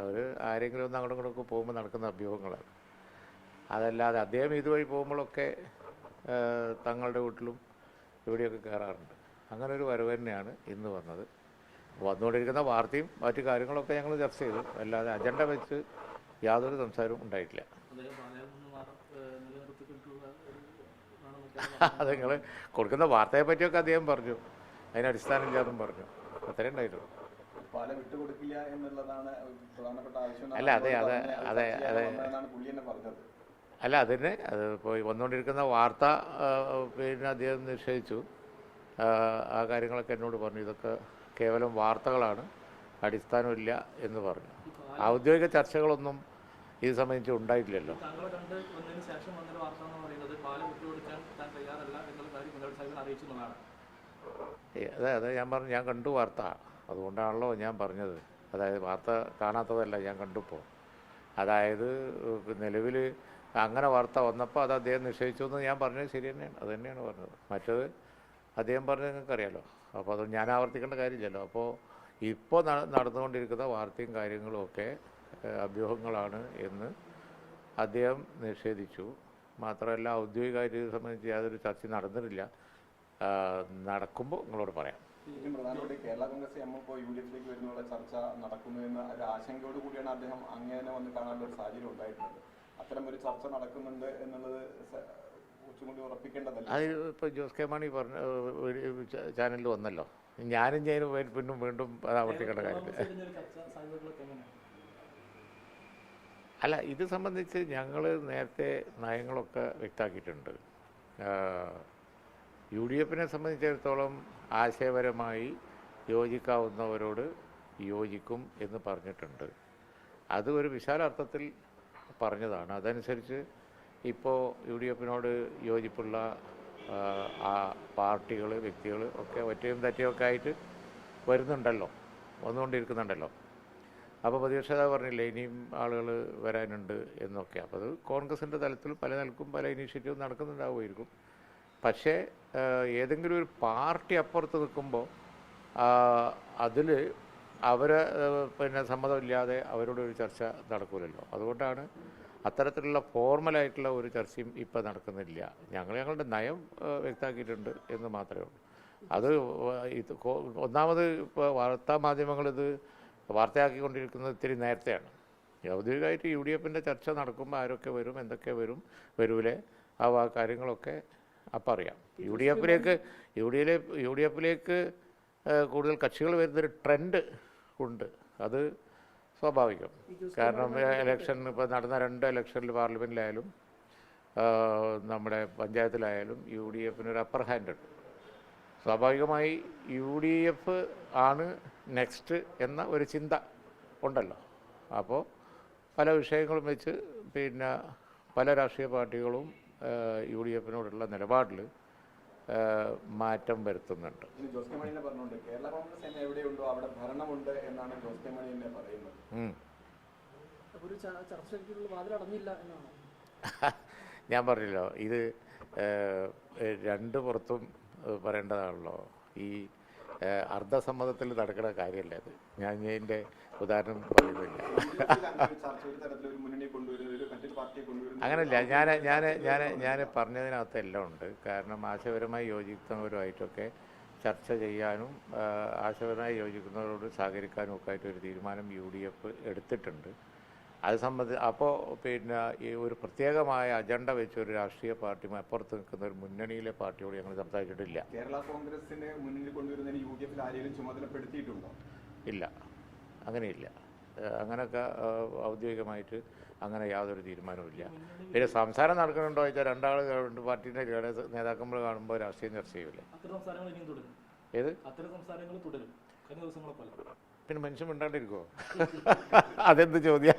അവർ ആരെങ്കിലും ഒന്ന് അങ്ങോട്ടും ഇങ്ങോട്ടും പോകുമ്പോൾ നടക്കുന്ന അഭ്യൂഹങ്ങളാണ്. അതല്ലാതെ അദ്ദേഹം ഇതുവഴി പോകുമ്പോഴൊക്കെ തങ്ങളുടെ വീട്ടിലും ഇവിടെയൊക്കെ കയറാറുണ്ട് അങ്ങനെ ഒരു വരവ് തന്നെയാണ് ഇന്ന് വന്നത്. വന്നുകൊണ്ടിരിക്കുന്ന വാർത്തയും മറ്റു കാര്യങ്ങളൊക്കെ ഞങ്ങൾ ചർച്ച ചെയ്തു. അല്ലാതെ അജണ്ട വെച്ച് യാതൊരു സംസാരവും ഉണ്ടായിട്ടില്ല. അത് നിങ്ങൾ കൊടുക്കുന്ന വാർത്തയെ പറ്റിയൊക്കെ അദ്ദേഹം പറഞ്ഞു. അതിന് ഇല്ലാതും പറഞ്ഞു. അത്രേ ഉണ്ടായിട്ടുള്ളൂ. പാല വിട്ടുകൊടുക്കില്ല എന്നുള്ളതാണ് പ്രധാനപ്പെട്ട ആവശ്യം അല്ല, അതെ, അതെ, അതെ, അതെ. എന്നാണ് പുള്ളി തന്നെ പറഞ്ഞത്. അല്ല അതിന് അത് ഇപ്പോൾ വന്നുകൊണ്ടിരിക്കുന്ന വാർത്ത പിന്നെ അദ്ദേഹം നിഷേധിച്ചു. ആ, കാര്യങ്ങളൊക്കെ എന്നോട് പറഞ്ഞു. ഇതൊക്കെ കേവലം വാർത്തകളാണ് അടിസ്ഥാനമില്ല എന്ന് പറഞ്ഞു. ഔദ്യോഗിക ചർച്ചകളൊന്നും ഇത് സംബന്ധിച്ച് ഉണ്ടായിട്ടില്ലല്ലോ. അതെ അതെ ഞാൻ പറഞ്ഞു ഞാൻ കണ്ടു വാർത്ത. അതുകൊണ്ടാണല്ലോ ഞാൻ പറഞ്ഞത്. അതായത് വാർത്ത കാണാത്തതല്ല ഞാൻ കണ്ടുപ്പോൾ അതായത് നിലവിൽ അങ്ങനെ വാർത്ത വന്നപ്പോൾ അത് അദ്ദേഹം നിഷേധിച്ചു എന്ന് ഞാൻ പറഞ്ഞത് ശരി തന്നെയാണ്. അത് തന്നെയാണ് പറഞ്ഞത്. മറ്റത് അദ്ദേഹം പറഞ്ഞത് നിങ്ങൾക്കറിയാലോ. അപ്പോൾ അത് ഞാൻ ആവർത്തിക്കേണ്ട കാര്യമില്ലല്ലോ. അപ്പോൾ ഇപ്പോൾ നടന്നുകൊണ്ടിരിക്കുന്ന വാർത്തയും കാര്യങ്ങളും ഒക്കെ അഭ്യൂഹങ്ങളാണ് എന്ന് അദ്ദേഹം നിഷേധിച്ചു. മാത്രമല്ല ഔദ്യോഗികമായിട്ട് ഇത് സംബന്ധിച്ച് യാതൊരു ചർച്ച നടന്നിട്ടില്ല. നടക്കുമ്പോൾ നിങ്ങളോട് പറയാം. ഇതിന് പ്രധാനപ്പെട്ട കേരള കോൺഗ്രസ് എം ഇപ്പോൾ യു ഡി എഫിലേക്ക് വരുന്നുള്ള ചർച്ച നടക്കുന്നു എന്ന ഒരു ആശങ്കയോട് കൂടിയാണ് അദ്ദേഹം അങ്ങനെ വന്ന് കാണാനുള്ള ഒരു സാഹചര്യം ഉണ്ടായിട്ടുള്ളത്. അത്തരം ഒരു ചർച്ച നടക്കുന്നുണ്ട് എന്നുള്ളത് സ- കുറച്ചുകൂടി ഉറപ്പിക്കേണ്ടതല്ല? അത് ഇപ്പോൾ ജോസ് കെ മാണി പറഞ്ഞ ചാനലിൽ വന്നല്ലോ. ഞാനും ഞാനും പിന്നെ വീണ്ടും അത് ആവർത്തിക്കേണ്ട കാര്യമില്ല. അല്ല ഇത് സംബന്ധിച്ച് ഞങ്ങൾ നേരത്തെ നയങ്ങളൊക്കെ വ്യക്തമാക്കിയിട്ടുണ്ട്. യു ഡി എഫിനെ സംബന്ധിച്ചിടത്തോളം ആശയപരമായി യോജിക്കാവുന്നവരോട് യോജിക്കും എന്ന് പറഞ്ഞിട്ടുണ്ട്. അത് ഒരു വിശാലാർത്ഥത്തിൽ പറഞ്ഞതാണ്. അതനുസരിച്ച് ഇപ്പോൾ യു ഡി എഫിനോട് യോജിപ്പുള്ള ആ, പാർട്ടികൾ വ്യക്തികൾ ഒക്കെ ഒറ്റയും തറ്റയൊക്കെ ആയിട്ട് വരുന്നുണ്ടല്ലോ. വന്നുകൊണ്ടിരിക്കുന്നുണ്ടല്ലോ. അപ്പോൾ പ്രതിപക്ഷ നേതാവ് പറഞ്ഞില്ലേ ഇനിയും ആളുകൾ വരാനുണ്ട് എന്നൊക്കെ. അപ്പോൾ അത് കോൺഗ്രസിന്റെ തലത്തിൽ പല നിലക്കും പല ഇനീഷ്യേറ്റീവും നടക്കുന്നുണ്ടാവുമായിരിക്കും. പക്ഷേ ഏതെങ്കിലും ഒരു പാർട്ടി അപ്പുറത്ത് നിൽക്കുമ്പോൾ അതിൽ അവരെ പിന്നെ സമ്മതമില്ലാതെ അവരോട് ഒരു ചർച്ച നടക്കില്ലല്ലോ അതുകൊണ്ടാണ് അത്തരത്തിലുള്ള ഫോർമലായിട്ടുള്ള ഒരു ചർച്ചയും ഇപ്പം നടക്കുന്നില്ല. ഞങ്ങൾ ഞങ്ങളുടെ നയം വ്യക്തമാക്കിയിട്ടുണ്ട് എന്ന് മാത്രമേ ഉള്ളൂ. അത് ഇത് ഒന്നാമത് ഇപ്പോൾ വാർത്താ മാധ്യമങ്ങളിത് വാർത്തയാക്കിക്കൊണ്ടിരിക്കുന്നത് ഇത്തിരി നേരത്തെയാണ്. ഔദ്യോഗികമായിട്ട് യു ഡി എഫിന്റെ ചർച്ച നടക്കുമ്പോൾ ആരൊക്കെ വരും എന്തൊക്കെ വരും വരൂലേ ആ കാര്യങ്ങളൊക്കെ അപ്പം അറിയാം. യു ഡി എഫിലേക്ക് U D A U D എഫിലേക്ക് കൂടുതൽ കക്ഷികൾ വരുന്നൊരു ട്രെൻഡ് ഉണ്ട്. അത് സ്വാഭാവികം. കാരണം ഇലക്ഷൻ ഇപ്പോൾ നടന്ന രണ്ട് ഇലക്ഷനിൽ പാർലമെന്റിലായാലും നമ്മുടെ പഞ്ചായത്തിലായാലും യു ഡി എഫിന് ഒരു അപ്പർ ഹാൻഡ് ഉണ്ട്. സ്വാഭാവികമായി യു ഡി എഫ് ആണ് നെക്സ്റ്റ് എന്ന ഒരു ചിന്ത ഉണ്ടല്ലോ. അപ്പോൾ പല വിഷയങ്ങളും വെച്ച് പിന്നെ പല രാഷ്ട്രീയ പാർട്ടികളും യു ഡി എഫിനോടുള്ള നിലപാടിൽ മാറ്റം വരുത്തുന്നുണ്ട്. ഞാൻ പറഞ്ഞല്ലോ ഇത് രണ്ട് പുറത്തും പറയേണ്ടതാണല്ലോ. ഈ അർദ്ധസമ്മതത്തിൽ നടക്കുന്ന കാര്യമല്ല അത്? ഞാൻ ഇതിന്റെ ഉദാഹരണം പറയുന്നില്ല. അങ്ങനല്ല ഞാൻ ഞാൻ ഞാൻ ഞാൻ പറഞ്ഞതിനകത്ത് എല്ലാം ഉണ്ട്. കാരണം ആശയപരമായി യോജിക്കുന്നവരുമായിട്ടൊക്കെ ചർച്ച ചെയ്യാനും ആശയപരമായി യോജിക്കുന്നവരോട് സഹകരിക്കാനും ഒക്കെ ആയിട്ട് ഒരു തീരുമാനം യു ഡി എഫ് എടുത്തിട്ടുണ്ട്. അത് സംബന്ധിച്ച് അപ്പോൾ പിന്നെ ഈ ഒരു പ്രത്യേകമായ അജണ്ട വെച്ച് ഒരു രാഷ്ട്രീയ പാർട്ടി അപ്പുറത്ത് നിൽക്കുന്ന ഒരു മുന്നണിയിലെ പാർട്ടിയോട് ഞങ്ങൾ സംസാരിച്ചിട്ടില്ല. കേരള കോൺഗ്രസിനെ മുന്നിൽ കൊണ്ടുവരുന്നതിന് യു ഡി എഫിൽ ആരെങ്കിലും ചുമതലപ്പെടുത്തിയിട്ടുണ്ടോ? ഇല്ല. അങ്ങനെയില്ല. അങ്ങനെയൊക്കെ ഔദ്യോഗികമായിട്ട് അങ്ങനെ യാതൊരു തീരുമാനവുമില്ല പിന്നെ സംസാരം നടക്കുന്നുണ്ടോ ചോദിച്ചാൽ രണ്ടാൾ രണ്ട് പാർട്ടിയുടെ നേതാക്കന്മാർ കാണുമ്പോൾ രാഷ്ട്രീയം ചർച്ച ചെയ്യൂലേ സംസാരങ്ങൾ ഇനിയും തുടരും. ഏത്? അത്തരം സംസാരങ്ങൾ തുടരും. കഴിഞ്ഞ ദിവസങ്ങളെ പോലെ പിന്നെ മനുഷ്യൻ മിണ്ടാണ്ടിരിക്കുമോ അതെന്ത് ചോദ്യം?